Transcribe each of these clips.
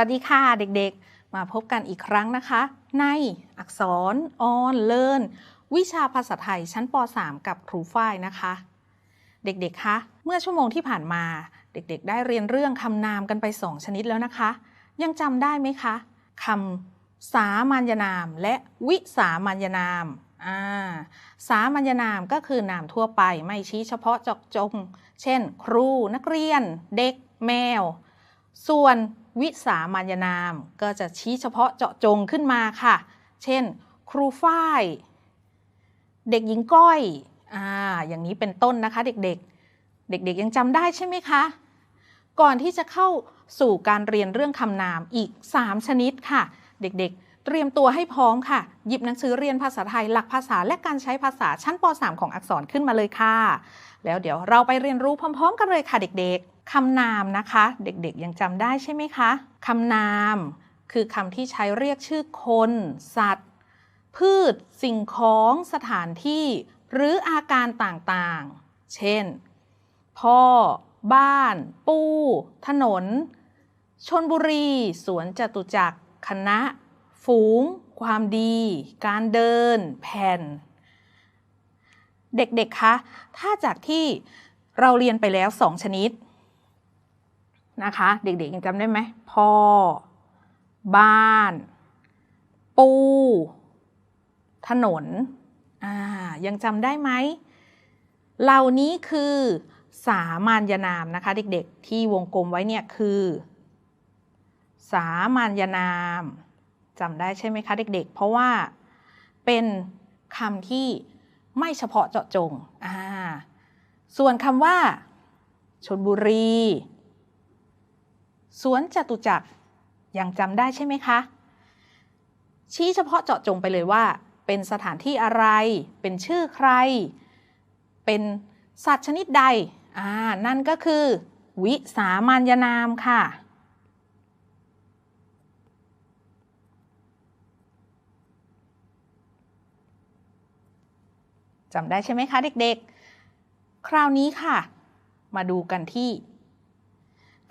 สวัสดีค่ะเด็กๆ มาพบกันอีกครั้งนะคะ ในอักษรออนเลิร์นวิชาภาษาไทยชั้นป .3 กับครูฝ้ายนะคะ เด็กๆคะเมื่อชั่วโมงที่ผ่านมา เด็กๆ ได้เรียนเรื่องคำนามกันไป 2 ชนิดแล้วนะคะ ยังจำได้ไหมคะคำสามัญนามและวิสามัญนามาสามัญนามก็คือนามทั่วไปไม่ชี้เฉพาะเจาะจง เช่น ครูนักเรียน เด็ก แมว ส่วน วิสามัญนาม ก็จะชี้เฉพาะเจาะจงขึ้นมาค่ะ เช่น ครูฝ้าย เด็กหญิงก้อยอ่าอย่างนี้เป็นต้นนะคะเด็กๆ เด็กๆยังจำได้ใช่ไหมคะ ก่อนที่จะเข้าสู่การเรียนเรื่องคำนามอีก 3 ชนิดค่ะ เด็กๆ เตรียมตัวให้พร้อมค่ะ หยิบหนังสือเรียนภาษาไทยหลักภาษาและการใช้ภาษาชั้นป .3 ของอักษรขึ้นมาเลยค่ะ แล้วเดี๋ยวเราไปเรียนรู้พร้อม ๆ กันเลยค่ะเด็กๆคำนามนะคะ เด็กๆยังจำได้ใช่ไหมคะคำนาม คือคำที่ใช้เรียกชื่อคน สัตว์ พืช สิ่งของสถานที่ หรืออาการต่างๆ เช่น พ่อ บ้าน ปู้ถนน ชนบุรี สวนจตุจักรคณะ ฝูง ความดี การเดิน แผ่น เด็กๆ คะ ถ้าจากที่เราเรียนไปแล้วสองชนิดนะคะ เด็กๆยังจำได้ไหมพ่อ บ้าน ปู ถนน อ่า ยังจำได้ไหม เหล่านี้คือสามัญนามนะคะ เด็กๆ ที่วงกลมไว้เนี่ยคือ สามัญนาม จำได้ใช่ไหมคะเด็กๆ เพราะว่าเป็นคำที่ไม่เฉพาะเจาะจงอ่าส่วนคำว่าชนบุรี สวนจตุจักรยังจำได้ใช่ไหมคะ ชี้เฉพาะเจาะจงไปเลยว่า เป็นสถานที่อะไร เป็นชื่อใคร เป็นสัตว์ชนิดใดอ่านั่นก็คือ วิสามัญนามค่ะ จำได้ใช่ไหมคะเด็กๆ คราวนี้ค่ะ มาดูกันที่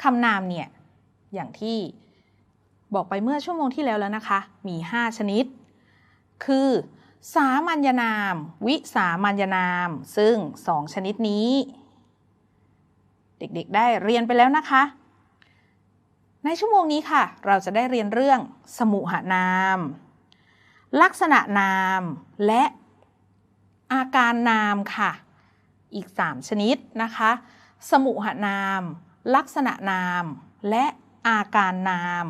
คำนามเนี่ย อย่างที่บอกไปเมื่อชั่วโมงที่แล้วแล้วนะคะ มี 5 ชนิด คือ สามัญนาม วิสามัญนาม ซึ่ง 2 ชนิดนี้ เด็กๆ ได้เรียนไปแล้วนะคะ ในชั่วโมงนี้ค่ะ เราจะได้เรียนเรื่องสมุหนาม ลักษณะนามและ อาการนามค่ะ อีก 3 ชนิดนะคะ สมุหนาม ลักษณะนาม และอาการนาม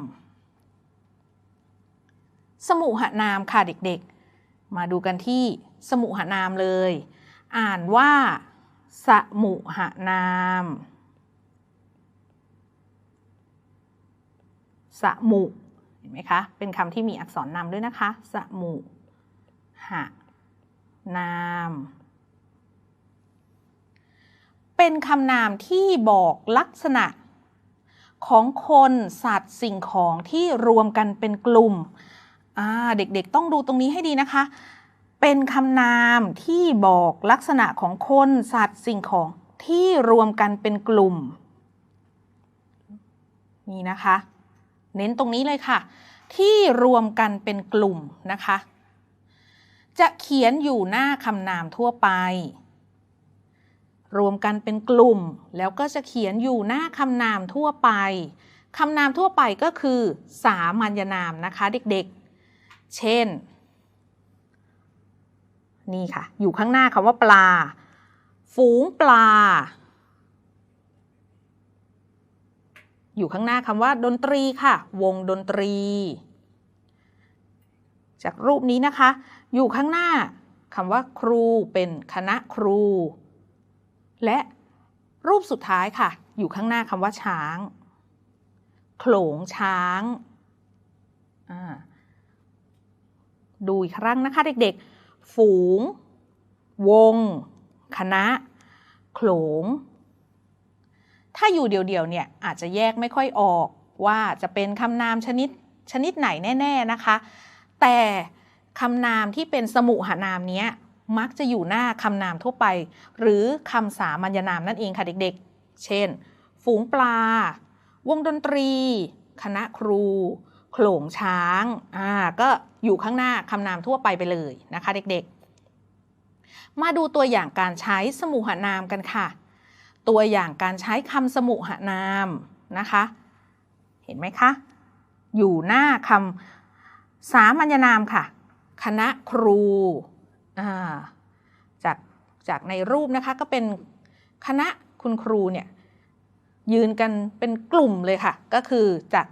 สมุหนามค่ะเด็กๆ มาดูกันที่สมุหนามเลย อ่านว่า สมุหนาม สมุ เห็นไหมคะ เป็นคำที่มีอักษรนำด้วยนะคะ สมุห นาม เป็นคำนามที่บอกลักษณะของคนสัตว์สิ่งของที่รวมกันเป็นกลุ่ม เด็กๆต้องดูตรงนี้ให้ดีนะคะ เป็นคำนามที่บอกลักษณะของคนสัตว์สิ่งของที่รวมกันเป็นกลุ่ม นี่นะคะ เน้นตรงนี้เลยค่ะ ที่รวมกันเป็นกลุ่มนะคะ จะเขียนอยู่หน้าคำนามทั่วไป รวมกันเป็นกลุ่ม แล้วก็จะเขียนอยู่หน้าคำนามทั่วไปคำนามทั่วไปก็คือ สามัญนามนะคะเด็กๆ เช่น นี่ค่ะ อยู่ข้างหน้าคำว่าปลา ฝูงปลา อยู่ข้างหน้าคำว่า ดนตรีค่ะ วงดนตรี จากรูปนี้นะคะ อยู่ข้างหน้าคำว่าครูเป็นคณะครู และรูปสุดท้ายค่ะ อยู่ข้างหน้าคำว่าช้าง โขลงช้างดูอีกครั้งนะคะ เด็กๆ ฝูง วง คณะ โขลง ถ้าอยู่เดี่ยวๆเนี่ยอาจจะแยกไม่ค่อยออกว่าจะเป็นคำนามชนิดชนิดไหนแน่ ๆนะคะ แต่ คำนามที่เป็นสมุหนามนี้มักจะอยู่หน้าคำนามทั่วไป หรือคำสามัญนามนั่นเองค่ะเด็กๆ เช่น ฝูงปลา วงดนตรี คณะครู โขลงช้าง อ่า ก็อยู่ข้างหน้าคำนามทั่วไปไปเลยนะคะเด็กๆ มาดูตัวอย่างการใช้สมุหนามกันค่ะ ตัวอย่างการใช้คำสมุหนามนะคะ เห็นไหมคะ อยู่หน้าคำสามัญนามค่ะ คณะครูจากจากในรูปนะคะก็เป็นคณะคุณครูเนี่ยยืนกันเป็นกลุ่มเลยค่ะ ก็คือจาก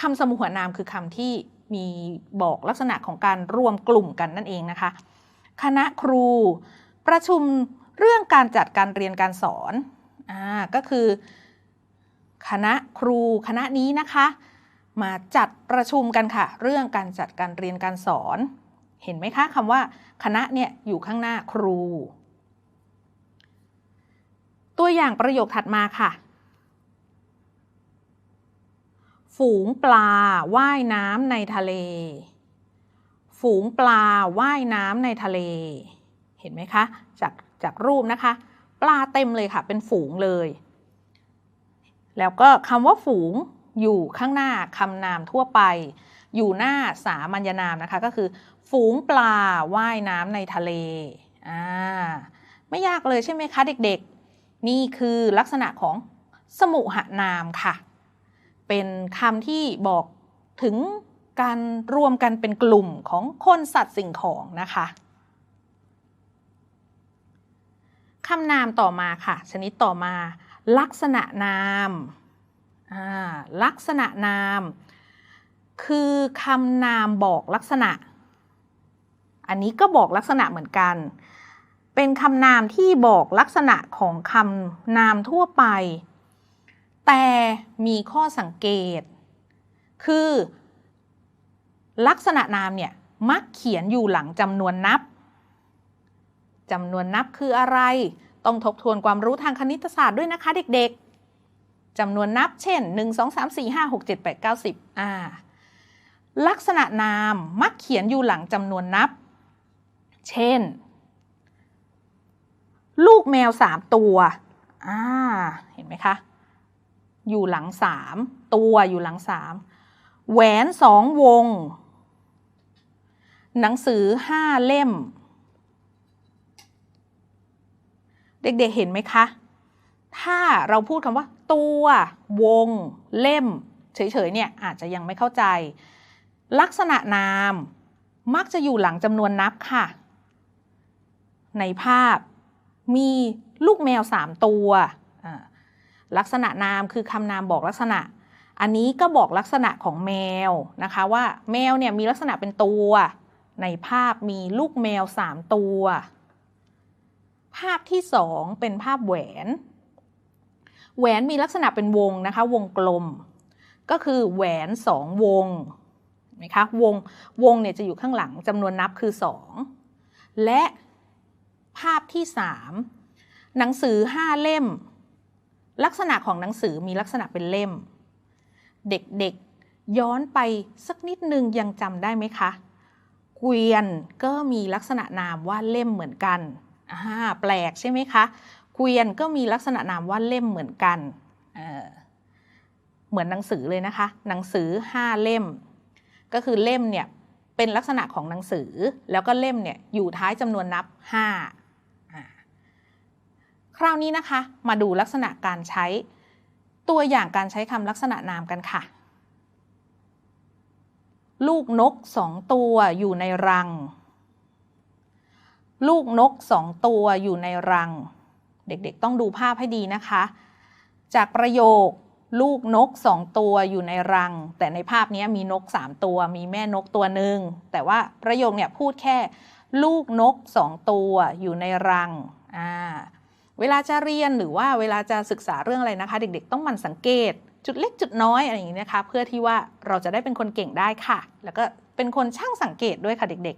คำสมุหนามคือคำที่มีบอกลักษณะของการรวมกลุ่มกันนั่นเองนะคะ คณะครูประชุมเรื่องการจัดการเรียนการสอนอ่าก็คือ คณะครูคณะนี้นะคะ มาจัดประชุมกันค่ะ เรื่องการจัดการเรียนการสอน เห็นไหมคะคำว่า คณะเนี่ยอยู่ข้างหน้าครู ตัวอย่างประโยคถัดมาค่ะ ฝูงปลาว่ายน้ำในทะเล ฝูงปลาว่ายน้ำในทะเล เห็นไหมคะ จากจากรูปนะคะ ปลาเต็มเลยค่ะ เป็นฝูงเลย แล้วก็คำว่าฝูงอยู่ข้างหน้าคำนามทั่วไป อยู่หน้าสามัญนามนะคะ ก็คือฝูงปลาว่ายน้ำในทะเลอ่าไม่ยากเลยใช่ไหมคะเด็กๆ นี่คือลักษณะของสมุหนามค่ะ เป็นคำที่บอกถึงการรวมกันเป็นกลุ่มของคนสัตว์สิ่งของนะคะคำนามต่อมาค่ะ ชนิดต่อมา ลักษณะนาม ลักษณะนาม คือคำนามบอกลักษณะ อันนี้ก็บอกลักษณะเหมือนกัน เป็นคำนามที่บอกลักษณะของคำนามทั่วไป แต่มีข้อสังเกต คือ ลักษณะนามเนี่ยมักเขียนอยู่หลังจำนวนนับจำนวนนับคืออะไร ต้องทบทวนความรู้ทางคณิตศาสตร์ด้วยนะคะเด็กๆจำนวนนับเช่น 1 2 3 4 5 6 7 8 9 10อ่า ลักษณะนามมักเขียนอยู่หลังจำนวนนับ เช่น ลูกแมว3ตัว อ่า เห็นไหมคะ อยู่หลัง3ตัวอยู่หลัง3แหวน2วง หนังสือ5เล่ม เด็กๆเห็นไหมคะ ถ้าเราพูดคำว่า ตัว วง เล่ม เฉยๆเนี่ยอาจจะยังไม่เข้าใจ ลักษณะนามมักจะอยู่หลังจำนวนนับค่ะ ในภาพมีลูกแมว 3 ตัว ลักษณะนามคือคำนามบอกลักษณะ อันนี้ก็บอกลักษณะของแมวนะคะว่าแมวเนี่ยมีลักษณะเป็นตัว ในภาพมีลูกแมว 3 ตัว ภาพที่สองเป็นภาพแหวน แหวนมีลักษณะเป็นวงนะคะ วงกลม ก็คือแหวนสองวง ไหมคะวงวงเนี่ยจะอยู่ข้างหลังจำนวนนับคือสองและภาพที่สามหนังสือห้าเล่ม ลักษณะของหนังสือมีลักษณะเป็นเล่ม เด็กๆย้อนไปสักนิดนึงยังจำได้ไหมคะ เกวียนก็มีลักษณะนามว่าเล่มเหมือนกันอ่าแปลกใช่ไหมคะ เกวียนก็มีลักษณะนามว่าเล่มเหมือนกันเเหมือนหนังสือเลยนะคะ หนังสือ 5 เล่ม ก็คือเล่มเนี่ยเป็นลักษณะของหนังสือ แล้วก็เล่มเนี่ยอยู่ท้ายจำนวนนับ 5 คราวนี้นะคะ มาดูลักษณะการใช้ตัวอย่างการใช้คำลักษณะนามกันค่ะ ลูกนกสองตัวอยู่ในรัง ลูกนกสองตัวอยู่ในรัง เด็กๆต้องดูภาพให้ดีนะคะ จากประโยค ลูกนกสองตัวอยู่ในรัง แต่ในภาพนี้มีนกสามตัว มีแม่นกตัวหนึ่งแต่ว่าประโยคเนี่ยพูดแค่ ลูกนกสองตัวอยู่ในรังอ่าเวลาจะเรียนหรือว่าเวลาจะศึกษาเรื่องอะไรนะคะ เด็กๆ ต้องมันสังเกต จุดเล็กจุดน้อยอะไรอย่างนี้นะคะ เพื่อที่ว่าเราจะได้เป็นคนเก่งได้ค่ะ แล้วก็เป็นคนช่างสังเกตด้วยค่ะเด็ก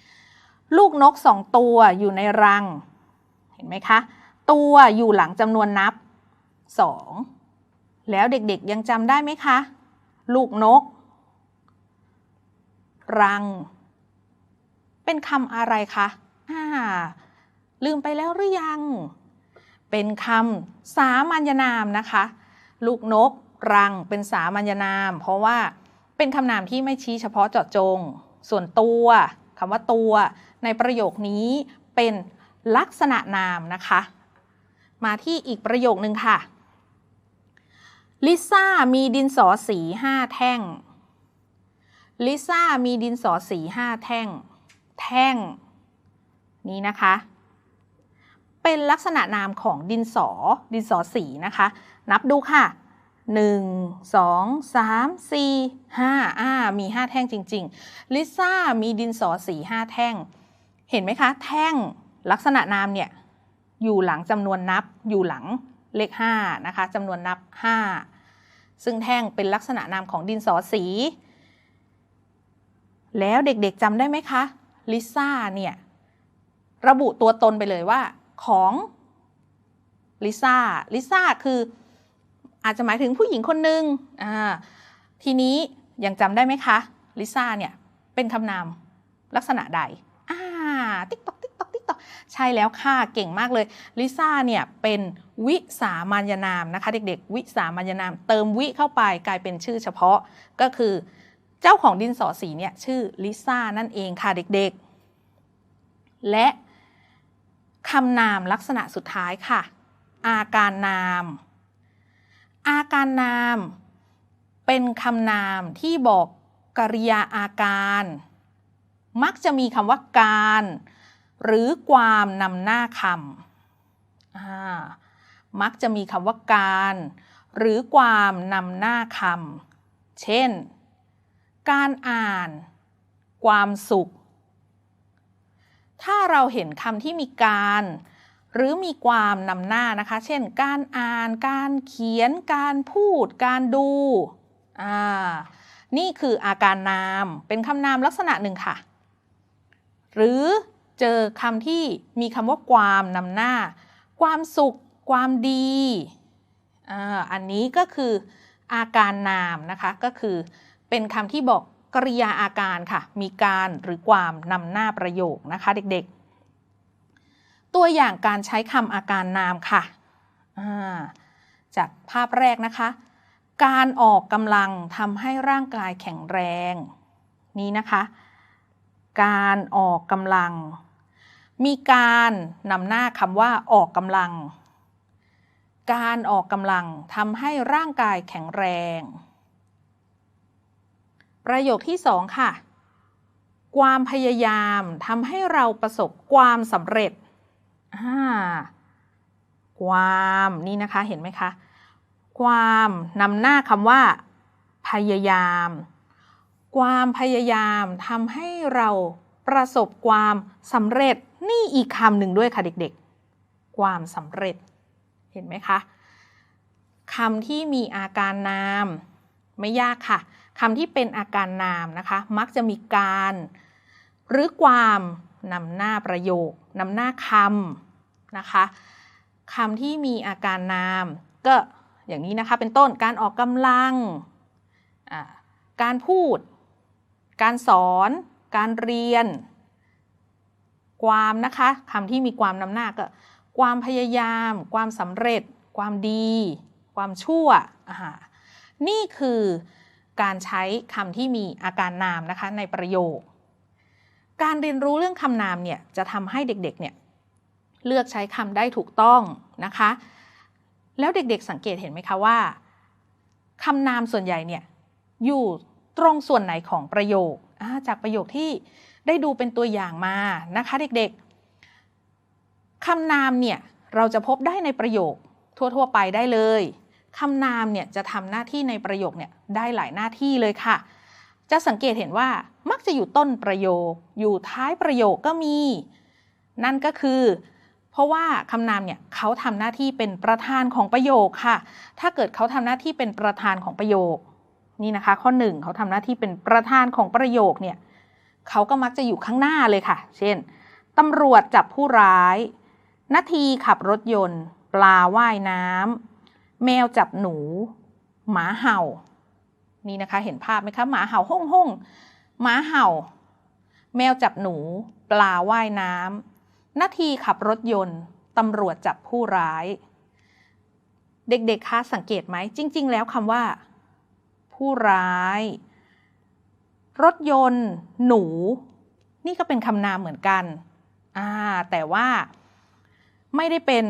ๆ ลูกนกสองตัวอยู่ในรัง เห็นไหมคะ ตัวอยู่หลังจำนวนนับสอง แล้วเด็กๆยังจำได้ไหมคะ ลูกนก รัง เป็นคำอะไรคะอ่าลืมไปแล้วหรือยัง เป็นคำสามัญนามนะคะ ลูกนก รัง เป็นสามัญนาม เพราะว่าเป็นคำนามที่ไม่ชี้เฉพาะเจาะจง ส่วนตัวคำว่าตัว ในประโยคนี้เป็นลักษณะนามนะคะ มาที่อีกประโยคนึงค่ะ ลิซ่ามีดินสอสีห้าแท่ง ลิซ่ามีดินสอสีห้าแท่ง แท่ง นี้นะคะ เป็นลักษณะนามของดินสอ ดินสอสีนะคะ นับดูค่ะ1 2 3 4 5อ่ามี5แท่งจริง ๆ ลิซ่ามีดินสอสี5แท่ง เห็นไหมคะ แท่งลักษณะนามเนี่ย อยู่หลังจำนวนนับอยู่หลัง เลข5นะคะจำนวนนับ 5 ซึ่งแท่งเป็นลักษณะนามของดินสอสี แล้วเด็กๆจำได้ไหมคะลิซ่าเนี่ยระบุตัวตนไปเลยว่าของลิซ่าลิซ่าคืออาจจะหมายถึงผู้หญิงคนหนึ่งอ่าทีนี้ยังจำได้ไหมคะลิซ่าเนี่ยเป็นคำนามลักษณะใดอ่าติ๊กตอก ใช่แล้วค่ะเก่งมากเลยลิซ่าเนี่ยเป็นวิสามัญนามนะคะเด็กๆ วิสามัญนาม เติมวิเข้าไปกลายเป็นชื่อเฉพาะก็คือเจ้าของดินสอสีเนี่ยชื่อลิซ่านั่นเองค่ะเด็กๆ และคำนามลักษณะสุดท้ายค่ะ อาการนาม อาการนาม เป็นคำนามที่บอกกริยาอาการ มักจะมีคำว่าการ หรือความนำหน้าคำมักจะมีคำว่าการ หรือความนำหน้าคำเช่น การอ่าน ความสุข ถ้าเราเห็นคำที่มีการ หรือมีความนำหน้านะคะ เช่น การอ่าน การเขียน การพูด การดูนี่คืออาการนาม เป็นคำนามลักษณะหนึ่งค่ะ หรือ เจอคำที่มีคำว่าความนำหน้า ความสุข ความดีอันนี้ก็คืออาการนามนะคะก็คือเป็นคำที่บอกกริยาอาการค่ะ มีการหรือความนำหน้าประโยคนะคะเด็กๆ ตัวอย่างการใช้คำอาการนามค่ะจากภาพแรกนะคะ การออกกำลังทำให้ร่างกายแข็งแรง นี้นะคะ การออกกำลัง มีการนำหน้าคำว่าออกกำลัง การออกกำลังทำให้ร่างกายแข็งแรง ประโยคที่สองค่ะ ความพยายามทำให้เราประสบความสำเร็จ ความนี่นะคะเห็นไหมคะ ความนำหน้าคำว่า พยายาม ความพยายามทำให้เราประสบความสำเร็จ นี่อีกคำหนึ่งด้วยค่ะเด็กๆ ความสำเร็จ เห็นไหมคะคำที่มีอาการนาม ไม่ยากค่ะคำที่เป็นอาการนามนะคะ มักจะมีการ หรือความนำหน้าประโยคนำหน้าคำนะคะคำที่มีอาการนาม ก็อย่างนี้นะคะเป็นต้นการออกกำลัง การพูด การสอน การเรียน ความนะคะคำที่มีความนำหน้าก็ ความพยายาม ความสำเร็จ ความดี ความชั่วนี่คือการใช้คำที่มีอาการนามนะคะในประโยค การเรียนรู้เรื่องคำนามเนี่ยจะทำให้เด็กๆเนี่ยเลือกใช้คำได้ถูกต้องนะคะ แล้วเด็กๆสังเกตเห็นไหมคะว่าคำนามส่วนใหญ่เนี่ยอยู่ตรงส่วนไหนของประโยค จากประโยคที่ ได้ดูเป็นตัวอย่างมานะคะเด็กๆคำนามเนี่ยเราจะพบได้ในประโยคทั่วๆ ไปได้เลยคำนามเนี่ยจะทำหน้าที่ในประโยคเนี่ยได้หลายหน้าที่เลยค่ะ จะสังเกตเห็นว่ามักจะอยู่ต้นประโยค อยู่ท้ายประโยคก็มี นั่นก็คือ เพราะว่าคำนามเนี่ยเขาทำหน้าที่เป็นประธานของประโยคค่ะ ถ้าเกิดเขาทำหน้าที่เป็นประธานของประโยค นี่นะคะ ข้อหนึ่งเขาทำหน้าที่เป็นประธานของประโยคเนี่ย เขาก็มักจะอยู่ข้างหน้าเลยค่ะ เช่นตำรวจจับผู้ร้ายนาทีขับรถยนต์ ปลาว่ายน้ำแมวจับหนู หมาเห่า นี่นะคะ เห็นภาพไหมคะหมาเห่าห้องห้องหมาเห่า แมวจับหนู ปลาว่ายน้ำนาทีขับรถยนต์ตำรวจจับผู้ร้าย เด็กๆคะสังเกตไหมจริง ๆ แล้วคำว่า ผู้ร้าย รถยนต์ หนู นี่ก็เป็นคำนามเหมือนกันอ่าแต่ว่าไม่ได้เป็น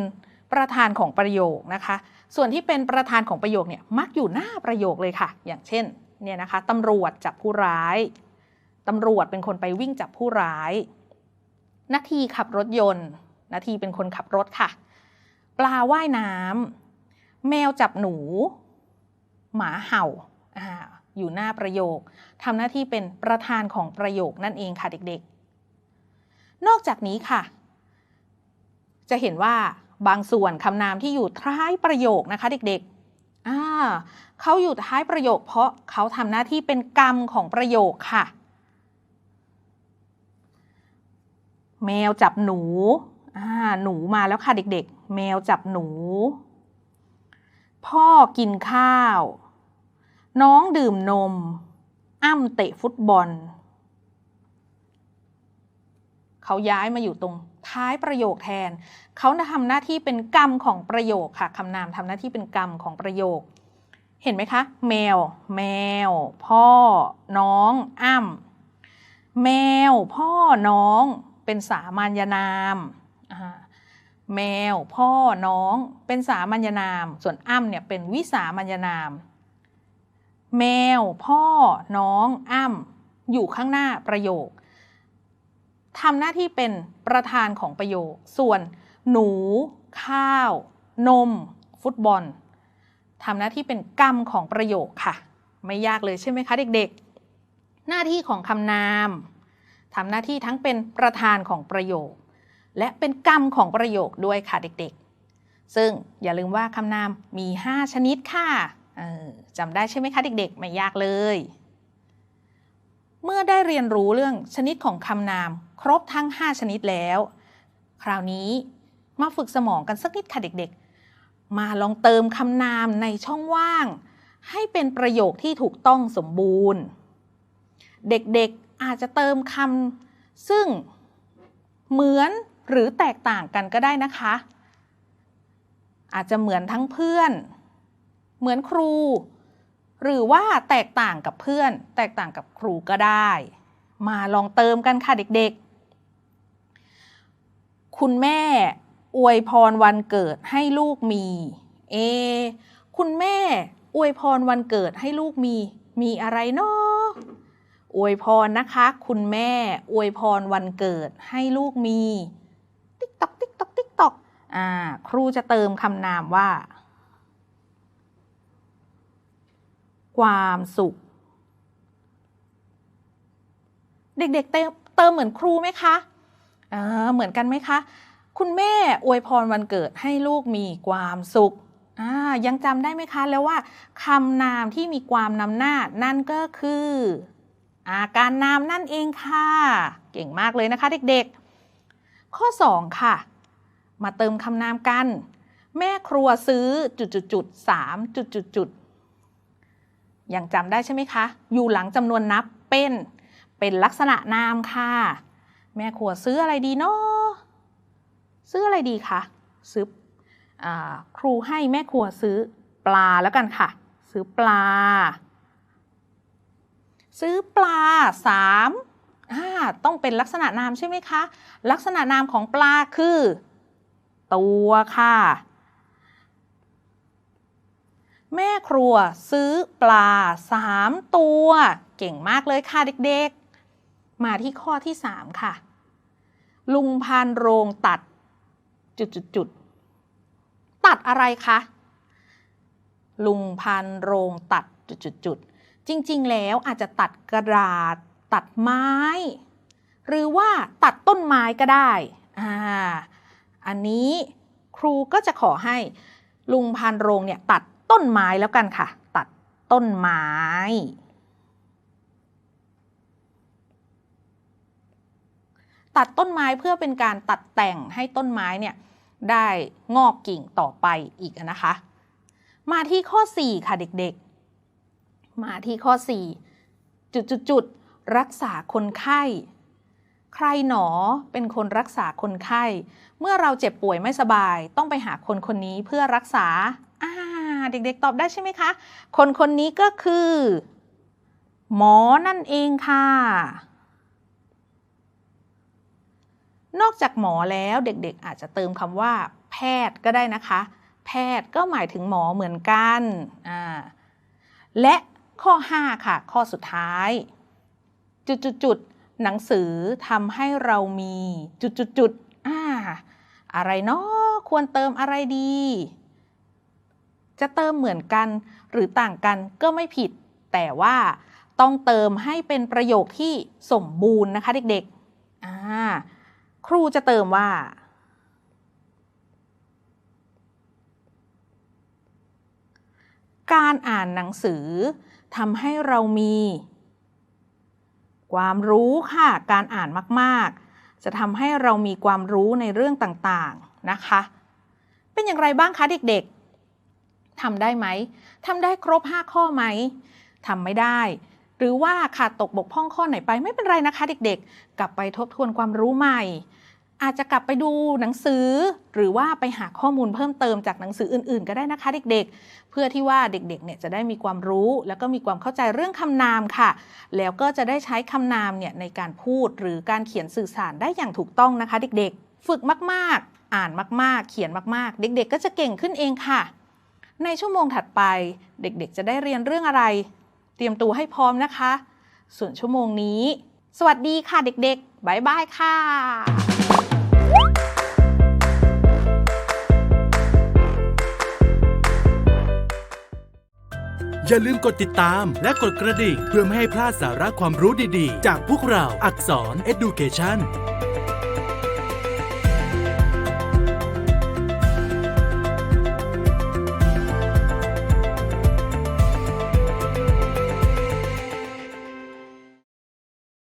ประธานของประโยคนะคะ ส่วนที่เป็นประธานของประโยคเนี่ยมักอยู่หน้าประโยคเลยค่ะ อย่างเช่นเนี่ยนะคะตำรวจจับผู้ร้ายตำรวจเป็นคนไปวิ่งจับผู้ร้าย นาทีขับรถยนต์นาทีเป็นคนขับรถค่ะ ปลาว่ายน้ำแมวจับหนู หมาเห่า อยู่หน้าประโยคทำหน้าที่เป็นประธานของประโยคนั่นเองค่ะเด็กๆ นอกจากนี้ค่ะ จะเห็นว่าบางส่วนคำนามที่อยู่ท้ายประโยคนะคะเด็กๆอ่าเขาอยู่ท้ายประโยค เพราะเขาทำหน้าที่เป็นกรรมของประโยคค่ะ แมวจับหนูอ่าหนูมาแล้วค่ะเด็กๆ แมวจับหนู พ่อกินข้าว น้องดื่มนม อ้ำเตะฟุตบอล เขาย้ายมาอยู่ตรงท้ายประโยคแทน เขาทำหน้าที่เป็นกรรมของประโยคค่ะคำนามทำหน้าที่เป็นกรรมของประโยค เห็นไหมคะ แมว แมว พ่อ น้อง อ้ำแมว พ่อน้อง เป็นสามัญนามแมว พ่อน้อง เป็นสามัญนาม ส่วนอ้ำเนี่ยเป็นวิสามัญนาม แมว พ่อ น้อง อ้ำอยู่ข้างหน้าประโยคทำหน้าที่เป็นประธานของประโยค ส่วนหนู ข้าว นม ฟุตบอลทำหน้าที่เป็นกรรมของประโยคค่ะ ไม่ยากเลยใช่ไหมคะเด็กๆ หน้าที่ของคำนามทำหน้าที่ทั้งเป็นประธานของประโยค และเป็นกรรมของประโยคด้วยค่ะเด็กๆ ซึ่งอย่าลืมว่าคำนามมี 5 ชนิดค่ะ จำได้ใช่ไหมคะเด็กๆ ไม่ยากเลย เมื่อได้เรียนรู้เรื่องชนิดของคำนาม ครบทั้ง 5 ชนิดแล้ว คราวนี้มาฝึกสมองกันสักนิดค่ะเด็กๆ มาลองเติมคำนามในช่องว่าง ให้เป็นประโยคที่ถูกต้องสมบูรณ์ เด็กๆอาจจะเติมคำซึ่งเหมือนหรือแตกต่างกันก็ได้นะคะ อาจจะเหมือนทั้งเพื่อน เหมือนครู หรือว่าแตกต่างกับเพื่อน แตกต่างกับครูก็ได้ มาลองเติมกันค่ะเด็กๆ คุณแม่อวยพรวันเกิดให้ลูกมี เอ คุณแม่อวยพรวันเกิดให้ลูกมี มีอะไรเนาะอวยพรนะคะ คุณแม่อวยพรวันเกิดให้ลูกมี ติ๊กตอกติ๊กตอกติ๊กตอกอ่า ครูจะเติมคำนามว่า ความสุข เด็กๆเติมเหมือนครูไหมคะเหมือนกันไหมคะ คุณแม่อวยพรวันเกิดให้ลูกมีความสุขยังจำได้ไหมคะ แล้วว่าคำนามที่มีความนำหน้านั่นก็คืออาการนามนั่นเองค่ะ เก่งมากเลยนะคะเด็กๆ ข้อ 2 ค่ะ มาเติมคำนามกัน แม่ครัวซื้อจุดจุดจุดสามจุดจุดจุด ยังจำได้ใช่ไหมคะ อยู่หลังจำนวนนับเป็น เป็นลักษณะนามค่ะ แม่ครัวซื้ออะไรดีเนาะซื้ออะไรดีคะซื้ออครูให้แม่ครัวซื้อปลาแล้วกันค่ะ ซื้อปลา ซื้อปลาสามต้องเป็นลักษณะนามใช่ไหมคะ ลักษณะนามของปลาคือ ตัวค่ะ แม่ครัวซื้อปลาสามตัว เก่งมากเลยค่ะเด็กๆ มาที่ข้อที่สามค่ะ ลุงพานโรงตัดจุดจุดจุดตัดอะไรคะ ลุงพานโรงตัดจุดจุดจุดจริงๆ แล้วอาจจะตัดกระดาษ ตัดไม้ หรือว่าตัดต้นไม้ก็ได้อ่าอันนี้ครูก็จะขอให้ลุงพานโรงเนี่ยตัด ต้นไม้แล้วกันค่ะ ตัดต้นไม้ ตัดต้นไม้เพื่อเป็นการตัดแต่งให้ต้นไม้เนี่ยได้งอกกิ่งต่อไปอีกนะคะ มาที่ข้อ 4 ค่ะเด็กๆ มาที่ข้อ 4 จุดๆรักษาคนไข้ ใครหนอเป็นคนรักษาคนไข้ เมื่อเราเจ็บป่วยไม่สบาย ต้องไปหาคนคนนี้เพื่อรักษา เด็กๆตอบได้ใช่ไหมคะ คนคนนี้ก็คือ หมอนั่นเองค่ะ นอกจากหมอแล้วเด็กๆ อาจจะเติมคำว่า แพทย์ก็ได้นะคะ แพทย์ก็หมายถึงหมอเหมือนกันอ่าและข้อ 5 ค่ะ ข้อสุดท้าย จุดๆๆหนังสือทำให้เรามีจุดๆๆอ่าอะไรเนาะควรเติมอะไรดี จะเติมเหมือนกันหรือต่างกันก็ไม่ผิด แต่ว่าต้องเติมให้เป็นประโยคที่สมบูรณ์นะคะเด็กๆ ครูจะเติมว่า การอ่านหนังสือทำให้เรามี ความรู้ค่ะ การอ่านมากๆ จะทำให้เรามีความรู้ในเรื่องต่างๆนะคะ เป็นอย่างไรบ้างคะเด็กๆ ทำได้ไหมทำได้ครบ 5 ข้อไหมทำไม่ได้ หรือว่าขาดตกบกพร่องข้อไหนไปไม่เป็นไรนะคะ เด็กๆ กลับไปทบทวนความรู้ใหม่ อาจจะกลับไปดูหนังสือ หรือว่าไปหาข้อมูลเพิ่มเติมจากหนังสืออื่นๆ ก็ได้นะคะเด็กๆ เพื่อที่ว่าเด็กๆ เนี่ยจะได้มีความรู้ แล้วก็มีความเข้าใจเรื่องคำนามค่ะ แล้วก็จะได้ใช้คำนามเนี่ยในการพูดหรือการเขียนสื่อสารได้อย่างถูกต้องนะคะ เด็กๆ ฝึกมากๆ อ่านมากๆ เขียนมากๆ เด็ก ๆ ก็จะเก่งขึ้นเองค่ะ ในชั่วโมงถัดไป เด็กๆ จะได้เรียนเรื่องอะไร เตรียมตัวให้พร้อมนะคะ ส่วนชั่วโมงนี้ สวัสดีค่ะเด็กๆ บ๊ายบายค่ะอย่าลืมกดติดตามและกดกระดิ่งเพื่อไม่ให้พลาดสาระความรู้ดีๆ จากพวกเราอักษร Education